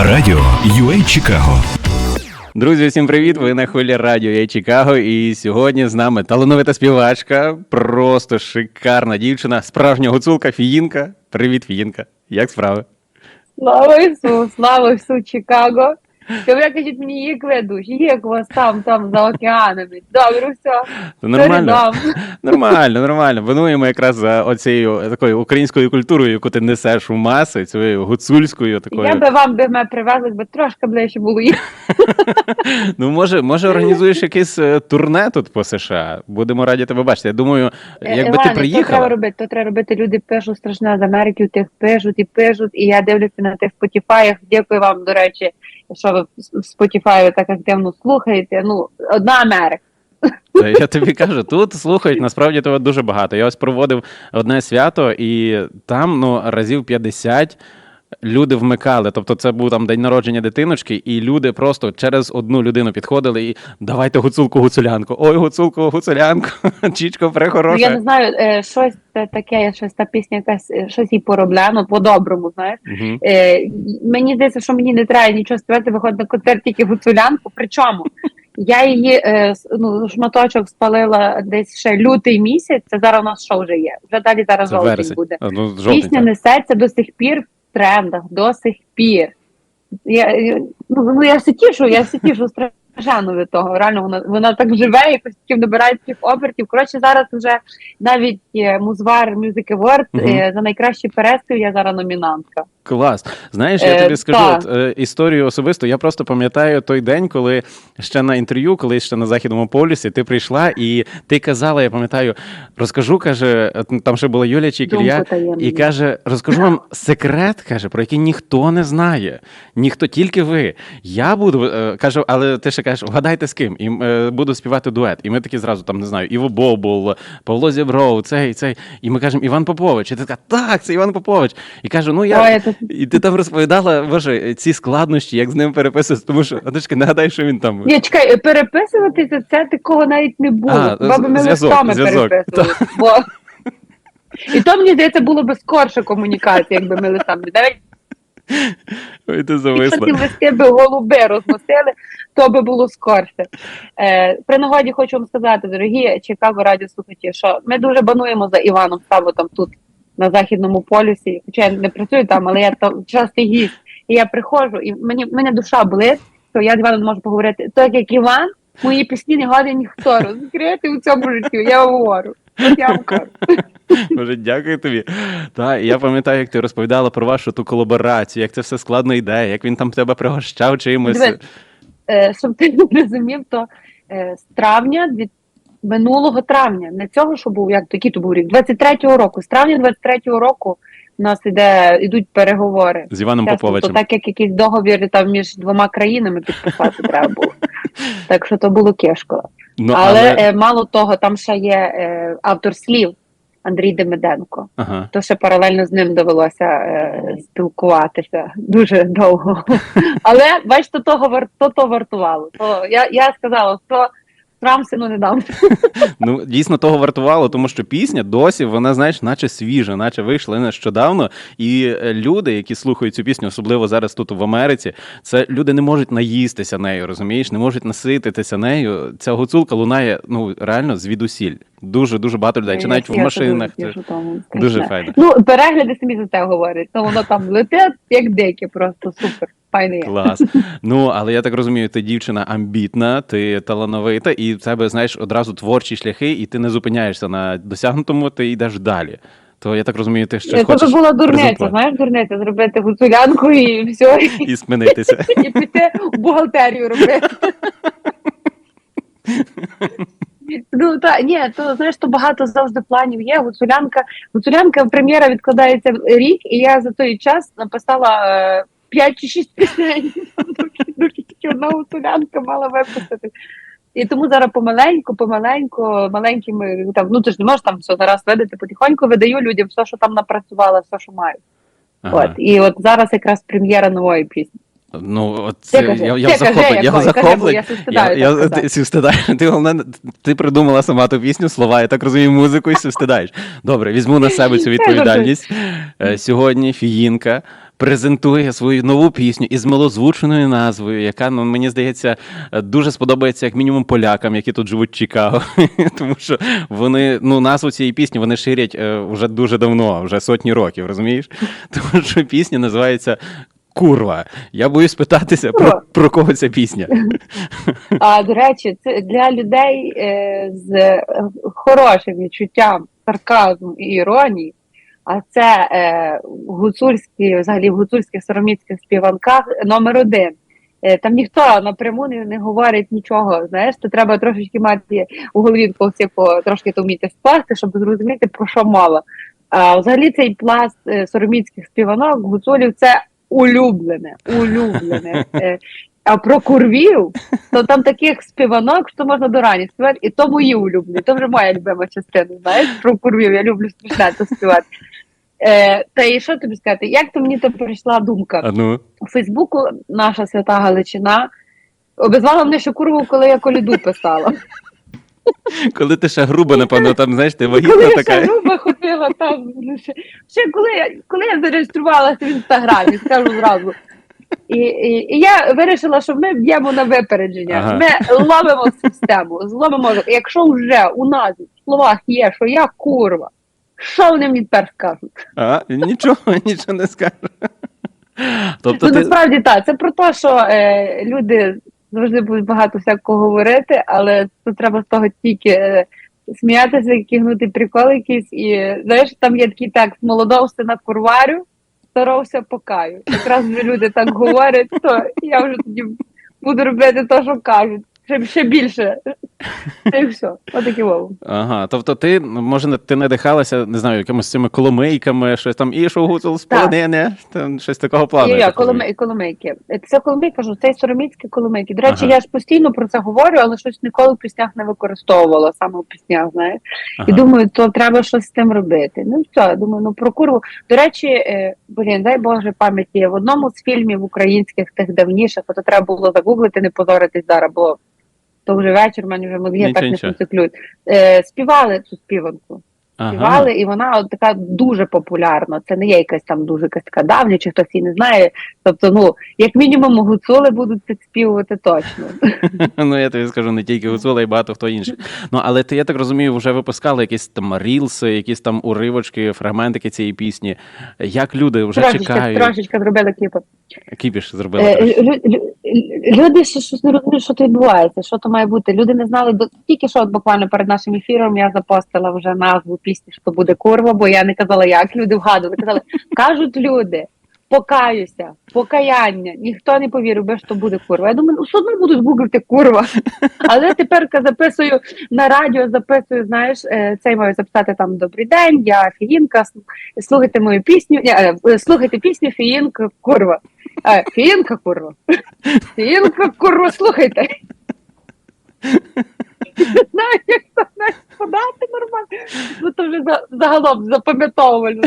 Радіо UA Чикаго. Друзі, всім привіт! Ви на хвилі радіо Я Чикаго. І сьогодні з нами талановита співачка, просто шикарна дівчина, справжня гуцулка Фіїнка. Привіт, Фіїнка. Як справи? Слава Ісу, слава Ісу, Чикаго. Добре, кажіть мені, як ведуть, як вас там, там за океанами. Добре, все. Нормально? Нормально, нормально. Винуємо якраз за оцією такою українською культурою, яку ти несеш у маси, цією гуцульською такою. Я би вам би мене привезли, би трошки ближче було їхати. Ну, може, може, організуєш якесь е, турне тут по США. Будемо раді тебе бачити. Я думаю, якби Іване, ти То треба робити, то треба робити. Люди пишуть страшне з Америки, тих пишуть і пишуть, і я дивлюся на тих Spotify. Дякую вам, до речі, що ви в Spotify так активно слухаєте. Ну, одна Америка. Я тобі кажу, тут слухають насправді того дуже багато. Я ось проводив одне свято, і там ну разів 50 люди вмикали. Тобто, це був там день народження дитиночки, і люди просто через одну людину підходили і давайте гуцулку гуцулянку. Ой, гуцулку гуцулянку, чічко Ну, я не знаю, е, щось те таке, щось та пісня, якась е, щось їй пороблено, по-доброму, знаєш. Мгм. Е, мені здається, що мені не треба нічого співати, виходить на концерт тільки гуцулянку. Причому я її е, ну, шматочок спалила десь ще лютий місяць. Це зараз у нас що вже є. Вже далі зараз Це жовтень вересень. буде. А, Ну, жовтень, Пісня так. несеться до сих пір трендах, до сих пір. Я, ну, ну, я все тішу, я все тішу страшенно від того. Реально вона, вона так живе, якось таким набирає цих обертів. Коротше, зараз вже навіть е, Музвар Music Award Мгм. е, за найкращий переспів я зараз номінантка. Клас. Знаєш, я Е, тобі скажу от, е, історію особисто. Я просто пам'ятаю той день, коли ще на інтерв'ю, коли ще на західному полюсі, ти прийшла і ти казала, я пам'ятаю, розкажу, каже, там ще була Юлія Чікілія, Думку і каже: розкажу вам секрет, каже, про який ніхто не знає. Ніхто, тільки ви. Я буду е, каже, але ти ще кажеш, вгадайте з ким, і е, буду співати дует. І ми такі зразу там не знаю, Іво Бобул, Павло Зібров, цей, цей. І ми кажемо Іван Попович. І ти така, так, це Іван Попович. І каже, ну я. І ти там розповідала, боже, ці складнощі, як з ним переписуватися, тому що, Андрюшка, нагадай, що він там. Ні, чекай, переписуватися це такого навіть не було. А, Баби ми листами зв'язок. переписували. Бо... І то, мені здається, було би скорше комунікація, якби ми листами. Навіть Ой, ти якщо ті листи би голуби розносили, то би було скорше. Е, при нагоді хочу вам сказати, дорогі Чикаго радіослухачі, що ми дуже бануємо за Іваном Саботом тут на західному полюсі. Хоча я не працюю там, але я там частий гість. І я приходжу, і мені мене душа болить, що я з Іваном можу поговорити. Так як Іван, мої пісні не гадає ніхто розкрити у цьому житті. Я говорю. Я дякую тобі. Та, я пам'ятаю, як ти розповідала про вашу ту колаборацію, як це все складно йде, як він там тебе пригощав чимось. Дивись, е, щоб ти розумів, то е, з травня минулого травня, не цього, що був, як такий то був рік, 23-го року. З травня 23-го року у нас іде, ідуть переговори. З Іваном Чесно, то так як якийсь договір там між двома країнами підписати треба було. Так що то було кешко. Ну, але е, мало того, там ще є е, автор слів Андрій Демиденко. Ага. То ще паралельно з ним довелося е, спілкуватися дуже довго. Але бачите, вар, то, то вартувало. То я, я сказала, що срам сину не дам. Ну, дійсно того вартувало, тому що пісня досі, вона, знаєш, наче свіжа, наче вийшла нещодавно. І е, люди, які слухають цю пісню, особливо зараз тут в Америці, це люди не можуть наїстися нею, розумієш, не можуть насититися нею. Ця гуцулка лунає ну реально звідусіль. Дуже дуже багато людей. Чи навіть в машинах. дуже Це дуже файно. Ну, перегляди самі за це говорять. То воно там летить, як дике, просто супер. Файне є. Клас. Ну, але я так розумію, ти дівчина амбітна, ти талановита, і в тебе, знаєш, одразу творчі шляхи, і ти не зупиняєшся на досягнутому, ти йдеш далі. То я так розумію, ти ще Це хочеш би була дурниця, знаєш, дурниця, зробити гуцулянку і все, і спинитися. і піти в бухгалтерію робити. Ну та ні, то знаєш, то багато завжди планів є. Гуцулянка, гуцулянка прем'єра відкладається рік, і я за той час написала е, 5 чи 6 пісень. Доки- тільки одна гуцулянка мала випустити. І тому зараз помаленьку, помаленьку, маленькими там, ну ти ж не можеш там все зараз видати, потихоньку видаю людям все, що там напрацювала, все, що маю. Ага. От і от зараз якраз прем'єра нової пісні. Ну, от Ти це, кажи, я, ти я кажи, я якої, кажи, бо я Я, я, ти, ти, головне, ти придумала сама ту пісню, слова, я так розумію, музику і сівстидаєш. Добре, візьму на себе цю відповідальність. Е, Сьогодні фіїнка презентує свою нову пісню із милозвученою назвою, яка ну мені здається дуже сподобається як мінімум полякам, які тут живуть в Чикаго. Тому що вони ну назву цієї пісні вони ширять е, вже дуже давно, вже сотні років, розумієш? Тому що пісня називається. Курва, я боюсь питатися про, про кого ця пісня. А до речі, це для людей е, з е, хорошим відчуттям сарказму і іронії. А це е, гуцульські, взагалі в гуцульських сороміцьких співанках номер один. Е, там ніхто напряму не, не говорить нічого. Знаєш, то треба трошечки мати у голові такого трошки то вміти скласти, щоб зрозуміти про що мова. А взагалі цей пласт е, сороміцьких співанок гуцулів це улюблене, улюблене. Е, а про курвів, то там таких співанок, що можна до рані співати, і то мої улюблені. То вже моя любима частина. Знаєш, про курвів. Я люблю це співати. Е, та і що тобі сказати? Як то мені то прийшла думка? А ну. У Фейсбуку наша свята Галичина обізвала мене ще курву, коли я коліду писала. Коли ти ще грубо, напевно, там, знаєш, ти Коли вагітна я ще така. грубо ходила там, ну, ще, ще коли, я, коли я зареєструвалася в інстаграмі, скажу зразу. І, і, і я вирішила, що ми б'ємо на випередження. Ага. Ми ловимо систему, зловимо. Якщо вже у нас в словах є, що я курва, що вони мені тепер скажуть? А, нічого, нічого не скажу. Тобто ну, ти. насправді так, це про те, що е, люди завжди будуть багато всякого говорити, але тут треба з того тільки е, сміятися, кигнути приколи якісь. І знаєш, там є такий текст молодовся на курварю, старався покаю. Якраз вже люди так говорять, то я вже тоді буду робити те, що кажуть. Ще, ще більше. Та І все. Отакі мову. Ага, тобто ти, може, не- ти надихалася, не знаю, якимось цими коломийками, щось там, і що гуцул з Так. там щось такого плану. Я так розумію. коломи, коломийки. Це коломийки, кажу, це сороміцькі коломийки. До речі, Ага. я ж постійно про це говорю, але щось ніколи в піснях не використовувала, саме в піснях, знаєш. І Ага. думаю, то треба щось з тим робити. Ну все, думаю, ну про курву. До речі, е, блін, дай Боже пам'яті, в одному з фільмів українських тих давніших, то треба було загуглити, не позоритись зараз, бо то вже вечір, в мене вже мозги так не функціонують. Е, співали цю співанку Ага. співали, і вона от така дуже популярна. Це не є якась там дуже якась така давня, чи хтось її не знає. Тобто, ну як мінімум, гуцули будуть підспівувати точно. Ну, я тобі скажу, не тільки гуцула, і багато хто інший. Ну, але ти, я так розумію, вже випускали якісь там рілси, якісь там уривочки, фрагментики цієї пісні. Як люди вже Трошечки, чекають, трошечки зробили кліпи. кіпіш зробили Е, люди ще щось не розуміють, що то відбувається, що то має бути. Люди не знали до тільки що от буквально перед нашим ефіром я запостила вже назву пісні, що буде курва, бо я не казала, як люди вгадували. Казали, кажуть люди. Покаюся, покаяння, ніхто не повірив, би, що буде курва. Я думаю, ну все одно будуть гуглити курва. Але тепер записую на радіо, записую, знаєш, е, цей маю записати там Добрий день, я фіїнка, слухайте мою пісню, ні, е, слухайте пісню Фіїнка курва. Е, Фіїнка курва. Фіїнка курва, слухайте. Знаю, як це подати нормально. Ну то вже загалом запам'ятовувально.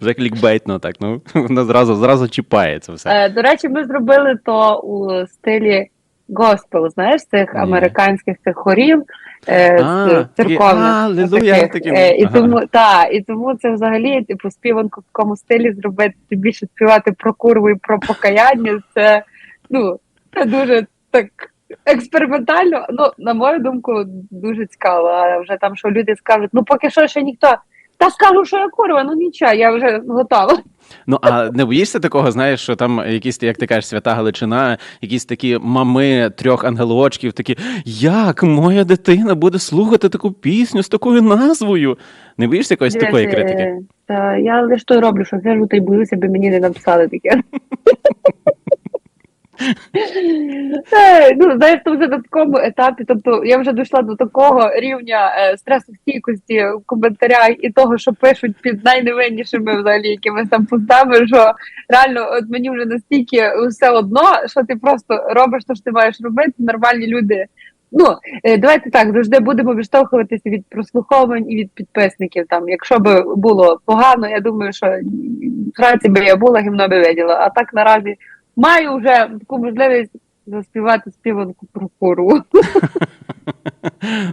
Вже клікбейтно так. Ну, воно зразу, зразу чіпає це все. Е, До речі, ми зробили то у стилі госпел, знаєш, цих американських цих хорів е, з церковних. Е, І тому та, і тому це взагалі типу співанку в такому стилі зробити тим більше співати про курву і про покаяння. Це ну це дуже так. Експериментально, ну на мою думку, дуже цікаво. А вже там, що люди скажуть, ну поки що ще ніхто. Та скажу, що я курва, ну нічого, я вже готова. Ну а не боїшся такого, знаєш, що там якісь, як ти кажеш, свята Галичина, якісь такі мами трьох ангелочків, такі як моя дитина буде слухати таку пісню з такою назвою? Не боїшся якоїсь такої критики? е, Та я лише то роблю, що сижу та й боюся, аби мені не написали таке. Ну, знаєш, то вже на такому етапі, тобто я вже дійшла до такого рівня е, стресостійкості в коментарях і того, що пишуть під найневиннішими взагалі якимись там постами, що реально от мені вже настільки все одно, що ти просто робиш те, що ти маєш робити, нормальні люди. Ну, е, давайте так, завжди будемо відштовхуватися від прослуховувань і від підписників. Там, якщо б було погано, я думаю, що праці би я була, гімно би виділа. А так наразі маю вже таку можливість заспівати співанку про курву.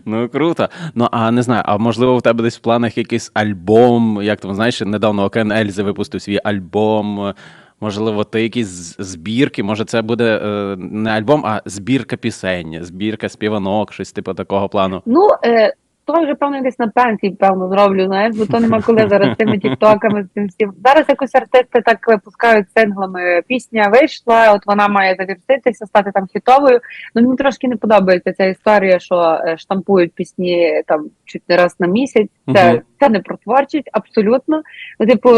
Ну круто. Ну а не знаю, а можливо, у тебе десь в планах якийсь альбом, як там знаєш, недавно Окен Ельзи випустив свій альбом. Можливо, ти якісь збірки, може, це буде е, не альбом, а збірка пісень, збірка співанок, щось типу такого плану. Ну, е, то вже певно десь на пенсії, певно, зроблю, знаєш, бо то нема коли зараз з тими тіктоками, з цим всім. Зараз якось артисти так випускають синглами. Пісня вийшла, от вона має завірситися, стати там хітовою. Ну мені трошки не подобається ця історія, що е, штампують пісні там чуть не раз на місяць. Це, Мгм. це не про творчість, абсолютно. Ну, типу,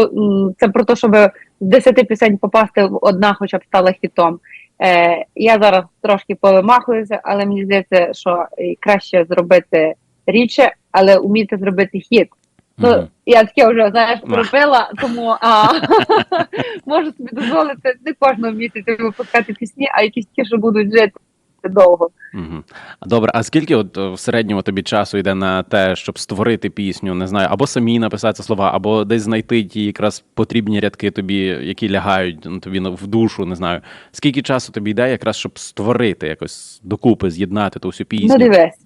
це про те, щоб з 10 пісень попасти в одна, хоча б стала хітом. Е, я зараз трошки повимахуюся, але мені здається, що е, краще зробити рідше, але вміти зробити хіт. Ну, я таке вже знаєш Ах. пропила, тому а, можу собі дозволити не кожного місяця випускати пісні, а якісь ті, що будуть жити довго. Добре, а скільки от е, в середньому тобі часу йде на те, щоб створити пісню, не знаю, або самі написати слова, або десь знайти ті якраз потрібні рядки тобі, які лягають ну, тобі в душу, не знаю. Скільки часу тобі йде якраз, щоб створити якось докупи, з'єднати ту всю пісню? Ну дивись,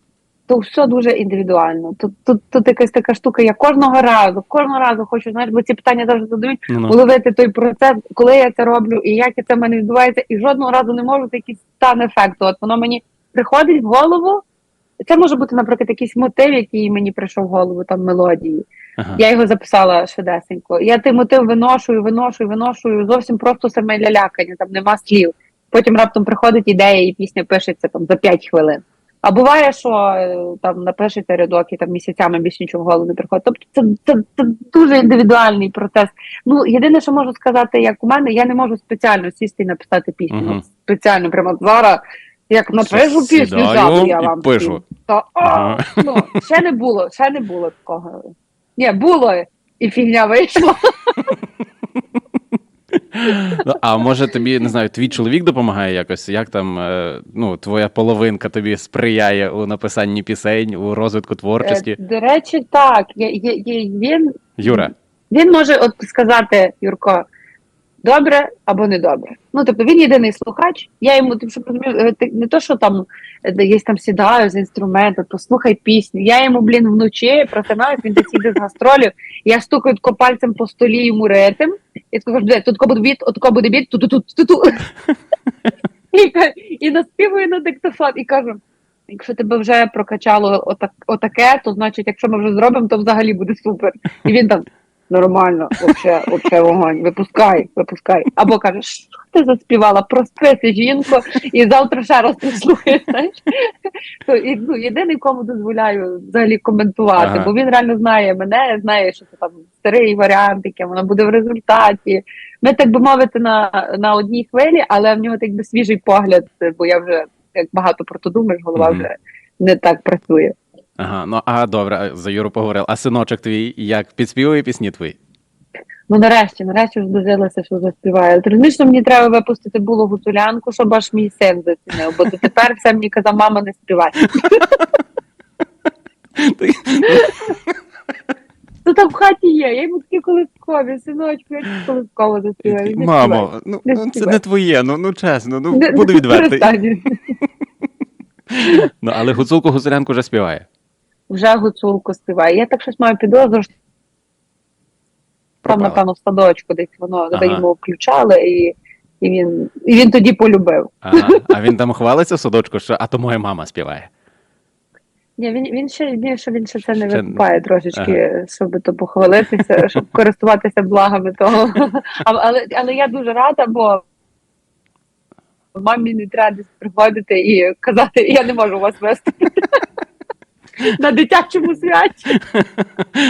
то все дуже індивідуально. Тут, тут, тут якась така штука, я кожного разу, кожного разу хочу, знаєш, бо ці питання завжди задають, Ну-ну. уловити той процес, коли я це роблю і як це в мене відбувається, і жодного разу не можу це якийсь стан ефекту. От воно мені приходить в голову. Це може бути, наприклад, якийсь мотив, який мені прийшов в голову там мелодії. Ага. Я його записала швидесенько. Я той мотив виношую, виношую, виношую. Зовсім просто саме лялякання, там нема слів. Потім раптом приходить ідея, і пісня пишеться там за 5 хвилин. А буває, що е, там напишеться рядок і там місяцями більше нічого в голову не приходить. Тобто це, це, це дуже індивідуальний процес. Ну єдине, що можу сказати, як у мене, я не можу спеціально сісти і написати пісню. От Спеціально, прямо зараз. Як напишу пісню, зразу я вам пишу. То, о, Ага. ну, ще не було, ще не було такого. Ні, було, і фігня вийшла. Ну, а може тобі не знаю, твій чоловік допомагає якось? Як там е, ну, твоя половинка тобі сприяє у написанні пісень, у розвитку творчості? Е, До речі, так. Він, Юра, він може от сказати, Юрко, добре або не добре. Ну, тобто він єдиний слухач. Я йому, ти щоб розумів, е, не то, що там е, де є там сідаю з інструменту, послухай пісню. Я йому, блін, вночі просинаюсь, він десь іде з гастролів. Я стукаю тако пальцем по столі йому ритм, і тако кажу, «Де, тут буде біт, от тако буде біт, тут тут тут тут І, і наспівую на диктофон і кажу. Якщо тебе вже прокачало отак, отаке, то значить, якщо ми вже зробимо, то взагалі буде супер. І він там нормально, вообще, вообще вогонь, випускай, випускай. Або каже, що ти заспівала, проспися, жінко, і завтра ще раз послухаєш. Знаєш? Ну, єдиний, кому дозволяю взагалі коментувати, Ага. бо він реально знає мене, знає, що це там старий варіант, яке воно буде в результаті. Ми, так би мовити, на, на одній хвилі, але в нього так би свіжий погляд, бо я вже як багато про то думаєш, голова Мгм. вже не так працює. Ага, ну а добре, за Юру поговорив. А синочок твій як підспівує пісні твої? Ну нарешті, нарешті вже дожилася, що заспіває. Тринично мені треба випустити було гуцулянку, щоб аж мій син зацінив, бо дотепер все мені казав, мама не співай. Ну там в хаті є, я йому такі колискові, синочку, я тобі колисково заспіваю. не Мамо, співай. ну, Не ну це співай. не твоє, ну, ну чесно, ну Не- буду відвертий. перестань. Ну, але гуцулку гуцулянку вже співає. Вже гуцулку співає. Я так щось маю підозру, що там, напевно, в садочку десь воно Ага. де йому включали, і, і, він, і він тоді полюбив. Ага. А він там хвалиться в садочку, що а то моя мама співає. Ні, він, він ще ще, він ще це не Ще- викупає трошечки, щоб то похвалитися, щоб користуватися благами того. А, але, але я дуже рада, бо мамі не треба десь приходити і казати, я не можу вас виступити. На дитячому святі.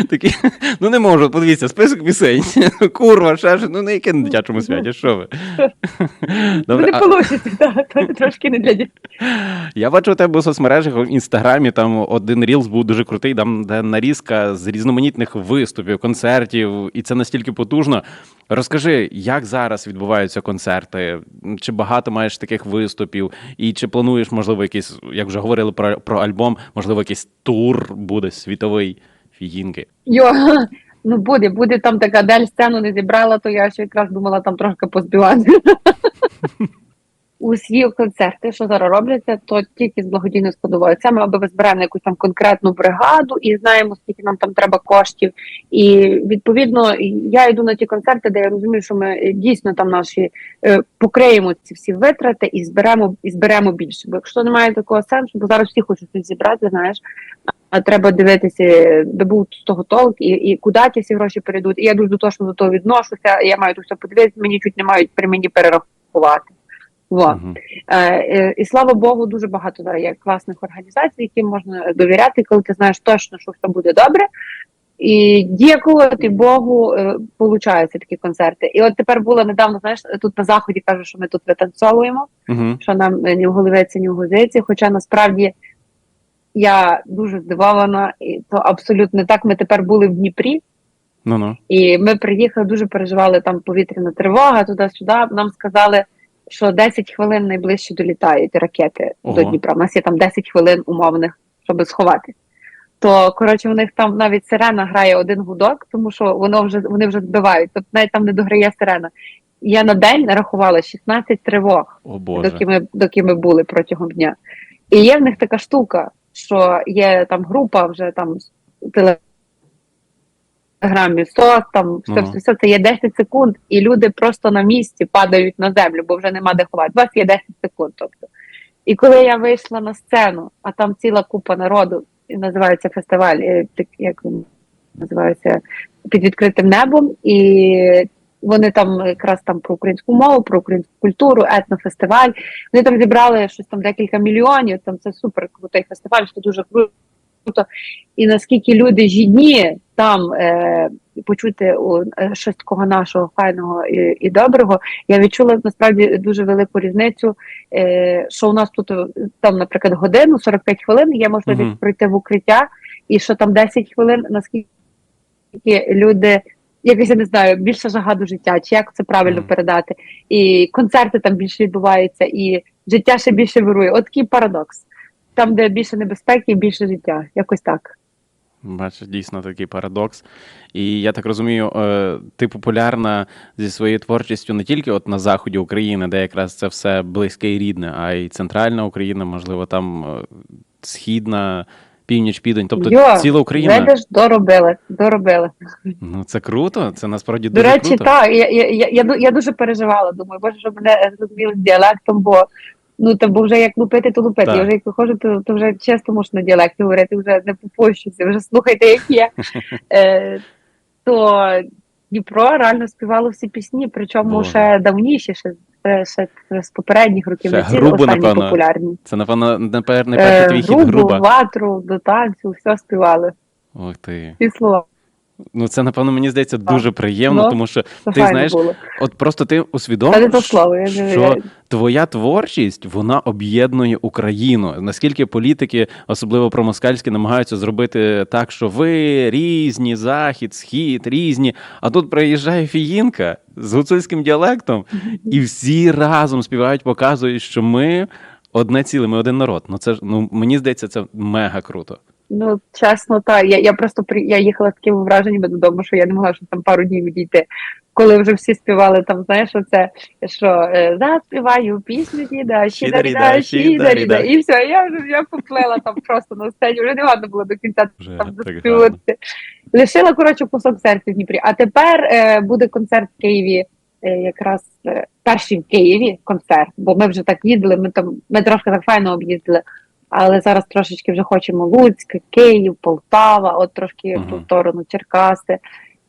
Такі, ну не можу, подивіться, список пісень. Курва, ще ж, ну на яке на дитячому святі, що ви? Добре, не вийде, так, трошки не для дітей. я бачу у тебе у соцмережах в інстаграмі там один рілс був дуже крутий, там де нарізка з різноманітних виступів, концертів, і це настільки потужно. Розкажи, як зараз відбуваються концерти? Чи багато маєш таких виступів? І чи плануєш, можливо, якийсь, як вже говорили про, про альбом, можливо, якийсь тур буде світовий фігінки? Йо, ну буде, буде там така даль сцену не зібрала, то я ще якраз думала там трошки позбивати. усі концерти, що зараз робляться, то тільки з благодійною складовою. Це ми аби збираємо на якусь там конкретну бригаду і знаємо, скільки нам там треба коштів. І відповідно я йду на ті концерти, де я розумію, що ми е, дійсно там наші е, покриємо ці всі витрати і зберемо і зберемо більше. Бо якщо немає такого сенсу, бо зараз всі хочуть зібрати, знаєш. А треба дивитися, де був з того толк, і, і куди ті всі гроші перейдуть. І я дуже точно до того відношуся. Я маю тут все подивитися, мені чуть не мають при мені перерахувати. Во. Мгм. Е, е, і слава Богу, дуже багато зараз є класних організацій, яким можна довіряти, коли ти знаєш точно, що все буде добре. І дякувати Богу, е, получаються такі концерти. І от тепер була недавно, знаєш, тут на заході кажуть, що ми тут витанцовуємо, Мгм. що нам е, ні в головиці, ні в гузиці. Хоча насправді я дуже здивована, і то абсолютно так. Ми тепер були в Дніпрі. Ну-ну. І ми приїхали, дуже переживали там повітряна тривога, туди-сюди. Нам сказали, що 10 хвилин найближче долітають ракети Ого. до Дніпра. У нас є там 10 хвилин умовних, щоб сховати. То коротше, у них там навіть сирена грає один гудок, тому що воно вже вони вже збивають. Тобто навіть там не дограє сирена. Я на день нарахувала 16 тривог, О Боже. доки ми доки ми були протягом дня. І є в них така штука, що є там група вже там з телеграмі СОС, там все, Ага. все, все це є 10 секунд, і люди просто на місці падають на землю, бо вже нема де ховати. У вас є 10 секунд. Тобто. І коли я вийшла на сцену, а там ціла купа народу, і називається фестиваль, так, як він називається під відкритим небом, і вони там якраз там про українську мову, про українську культуру, етнофестиваль. Вони там зібрали щось там декілька мільйонів. Там це супер крутий фестиваль, що дуже круто. І наскільки люди жідні там е, почути о, е, щось такого нашого файного і, і доброго, я відчула насправді дуже велику різницю. Е, що у нас тут е, там, наприклад, годину, 45 хвилин є можливість Мгм. пройти в укриття, і що там 10 хвилин, наскільки люди. Якось я не знаю, більше жага до життя, чи як це правильно Мгм. передати. І концерти там більше відбуваються, і життя ще більше вирує. От такий парадокс. Там, де більше небезпеки, більше життя. Якось так. Бачиш, дійсно такий парадокс. І я так розумію, е, ти популярна зі своєю творчістю не тільки от на заході України, де якраз це все близьке і рідне, а й центральна Україна, можливо, там е, східна, північ, південь. Тобто Йо, ціла Україна. Видиш, доробили, доробили. Ну це круто. Це насправді До дуже речі, круто. так, я, я, я, я, я дуже переживала. Думаю, боже, щоб мене зрозуміли з діалектом, бо ну там бо вже як лупити, то лупити. Так. Я вже як виходжу, то, то вже чесно можу на діалекті говорити, вже не попущуся, вже слухайте, як є. Е, то Дніпро реально співало всі пісні, причому Боже. ще давніші, ще, ще, ще з попередніх років, Ще не ці грубо, останні напевно, популярні. Це, напевно, не не перший Е, твій хід груба. ватру, до танцю, все співали. Ох ти. Всі слова. Ну це, напевно, мені здається, дуже приємно, Ну, тому що Ти знаєш, було. от просто ти усвідомив, що твоя творчість вона об'єднує Україну. Наскільки політики, особливо промоскальські, намагаються зробити так, що ви різні, захід, схід, різні. А тут приїжджає фіїнка з гуцульським діалектом, і всі разом співають, показують, що ми одне ціле, ми один народ. Ну це ж ну мені здається, це мега круто. Ну, чесно, так. Я, я просто при я їхала з такими враженнями додому, що я не могла що там пару днів відійти. Коли вже всі співали там, знаєш, оце, що е, заспіваю пісню діда, Щідаріда, щідаріда, щідаріда. щідаріда. І все, я вже я поплила там просто на сцені, вже не ладно було до кінця Вже там заспівати. Лишила, коротше, кусок серця в Дніпрі. А тепер е, буде концерт в Києві, е, якраз е, перший в Києві концерт, бо ми вже так їздили, ми там ми трошки так файно об'їздили. Але зараз трошечки вже хочемо Луцьк, Київ, Полтава, от трошки в ту сторону Черкаси.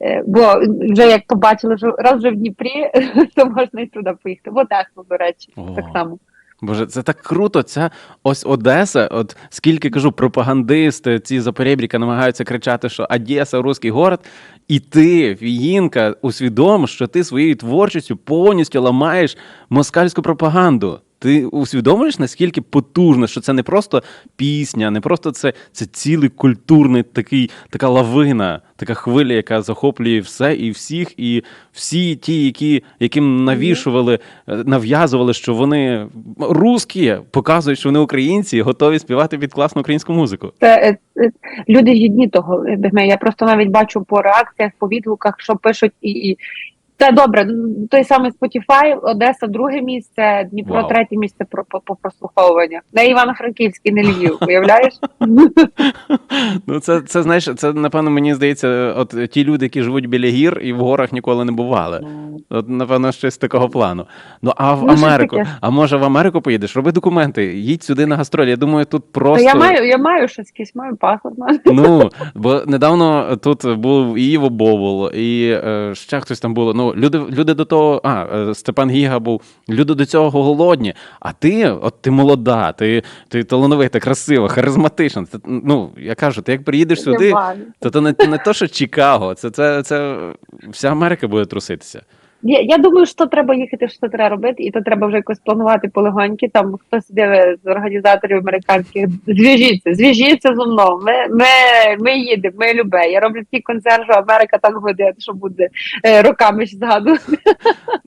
Е, Бо вже як побачили, що раз вже в Дніпрі, то можна і туди поїхати. В Одесу, до речі, О. так само. Боже, це так круто. Ця ось Одеса. От скільки кажу, пропагандисти, ці запорєбріка намагаються кричати, що Одеса русський город. І ти, Фіїнка, усвідомиш, що ти своєю творчістю повністю ламаєш москальську пропаганду. Ти усвідомлюєш, наскільки потужно, що це не просто пісня, не просто це, це цілий культурний такий, така лавина, така хвиля, яка захоплює все і всіх, і всі ті, які, яким навішували, е, нав'язували, що вони русські, показують, що вони українці, готові співати під класну українську музику. Це е, е, люди гідні того. Я просто навіть бачу по реакціях, по відгуках, що пишуть, і, і Та добре, той самий Spotify, Одеса друге місце, Дніпро Вау. третє місце про, по, по прослуховуванню. На Івано-Франківський, не Львів, уявляєш? Ну, це, це знаєш, це напевно мені здається, от ті люди, які живуть біля гір і в горах ніколи не бували. От, напевно, щось з такого плану. Ну, а в Ну, Америку, а може в Америку поїдеш? Роби документи, їдь сюди на гастролі. Я думаю, тут Та просто. я маю, я маю щось якийсь, маю паспорт. маю. Ну, бо недавно тут був і Іво Бовол, і е, ще хтось там було. Ну, люди, люди до того, а, е, Степан Гіга був, люди до цього голодні. А ти, от ти молода, ти, ти талановита, красива, харизматична. Це, ну, я кажу, ти як приїдеш сюди, то, то не, не то, що Чикаго, це, це, це вся Америка буде труситися. Я, я думаю, що треба їхати, що треба робити, і то треба вже якось планувати полегоньки. Там хтось іде з організаторів американських. Зв'яжіться, зв'яжіться зо мною. Ми, ми, ми їдемо, ми любе. Я роблю такий концерт, що Америка так буде, що буде е, роками ще згадувати.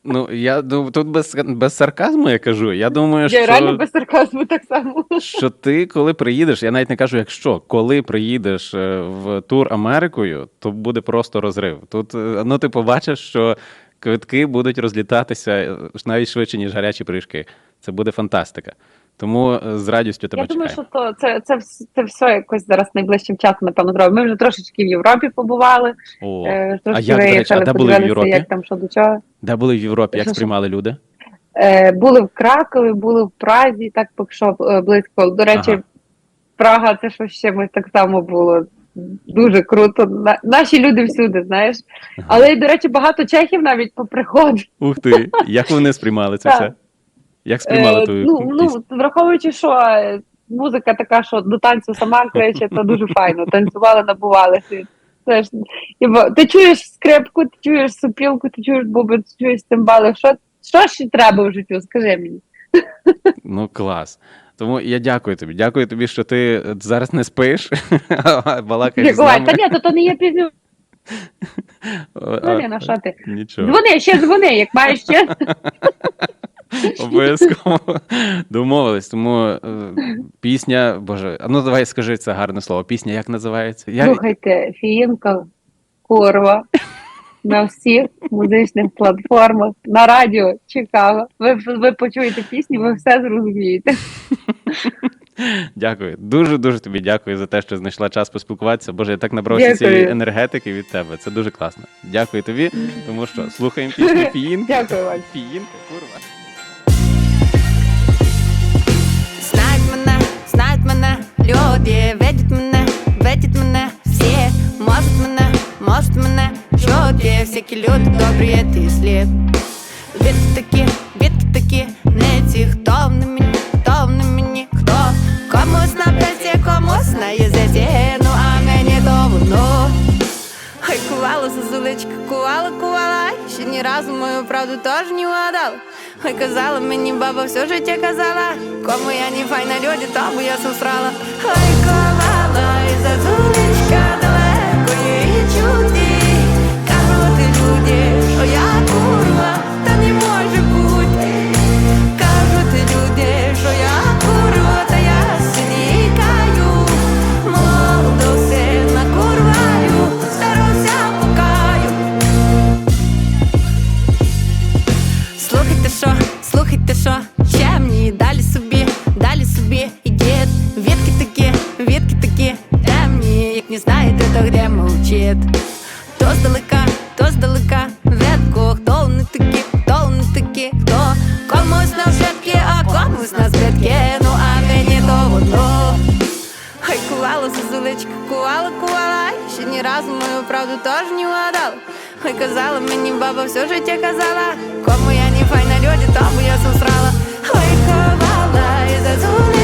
Ну, я ну, тут без, без сарказму я кажу. Я думаю, Я реально без сарказму так само. що ти, коли приїдеш, я навіть не кажу, якщо, коли приїдеш е, в тур Америкою, то буде просто розрив. Тут е, ну, ти побачиш, що квитки будуть розлітатися е, навіть швидше, ніж гарячі пиріжки. Це буде фантастика. Тому е, з радістю тебе Я думаю, чекаю. що то це, це, це все якось зараз найближчим часом, напевно, зробимо. Ми вже трошечки в Європі побували. О, Е, трошки як, до речі, а де були в Європі? як там що до чого. де були в Європі? Як Що, сприймали люди? Були в Кракові, були в Празі, так поки що близько. До речі, Ага. Прага це що ще ми так само було. Дуже круто. Наші люди всюди, знаєш. Але, до речі, багато чехів навіть поприходили. Ух ти, як вони сприймали це все? Як сприймали Е, твою ну, пісню? ну, враховуючи, що е, музика така, що до танцю сама кличе, то дуже файно. Танцювали, набувалися. Це ж, ти чуєш скрипку, ти чуєш супілку, ти чуєш бубен, ти чуєш цимбали. Що, що ще треба в життю? Скажи мені. Ну, клас. Тому я дякую тобі. Дякую тобі, що ти е, зараз не спиш, а балакаєш з нами. та ні, то, то не є пізню. А, Дзвони, на що ти? Нічого. Дзвони, ще дзвони, як маєш ще. Обов'язково домовились. Тому е, пісня, боже, а ну давай скажи це гарне слово. Пісня як називається? Я... Слухайте, фіїнка, курва. На всіх музичних платформах, на радіо Чикаго. Ви, ви почуєте пісню, ви все зрозумієте. Дякую. Дуже дуже тобі дякую за те, що знайшла час поспілкуватися. Боже, я так набрався Дякую. цієї енергетики від тебе. Це дуже класно. Дякую тобі, тому що слухаємо пісню Фіїнка. Дякую, Валь. Фіїнка, курва. Знають мене, знають мене, люди, видять мене, видять мене, всі можуть мене, можуть мене чути, всякі люди добрі, є ти слід. Відки такі, відки такі, не ці, хто не мені, хто не мені, хто комусь на плеці, комусь на язиці, ну а мені то воно. Ой, кувала зозуличка, кувала, кувала, ще ні разу мою правду теж не угадала. Ой, казала мені баба все життя казала, кому я не файна люди, тому я сусрала. Ой, кувала, і зозуличка де мовчить. То здалека, то здалека, ветку, хто не такі, хто не такі, хто комусь на звідки, а комусь на звідки, ну а мені то воно. Ой, кувала зозуличка, кувала, кувала, ще ні разу мою правду теж не угадала. Ой, казала мені баба все життя казала, кому я не файна люди, тому я сусрала. Ой, кувала, і зозуличка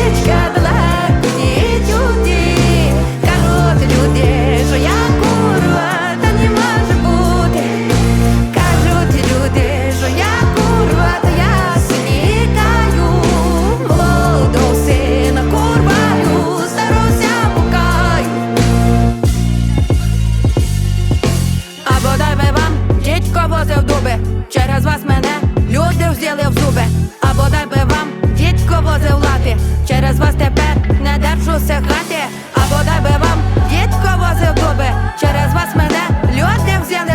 вози дуби, через вас мене люди взяли в зуби, або дай би вам дідько возив в лапі, через вас тепер не держуся хати, або дай би вам дідько возив дуби, через вас мене люди взяли.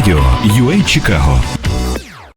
Радіо UA Чикаго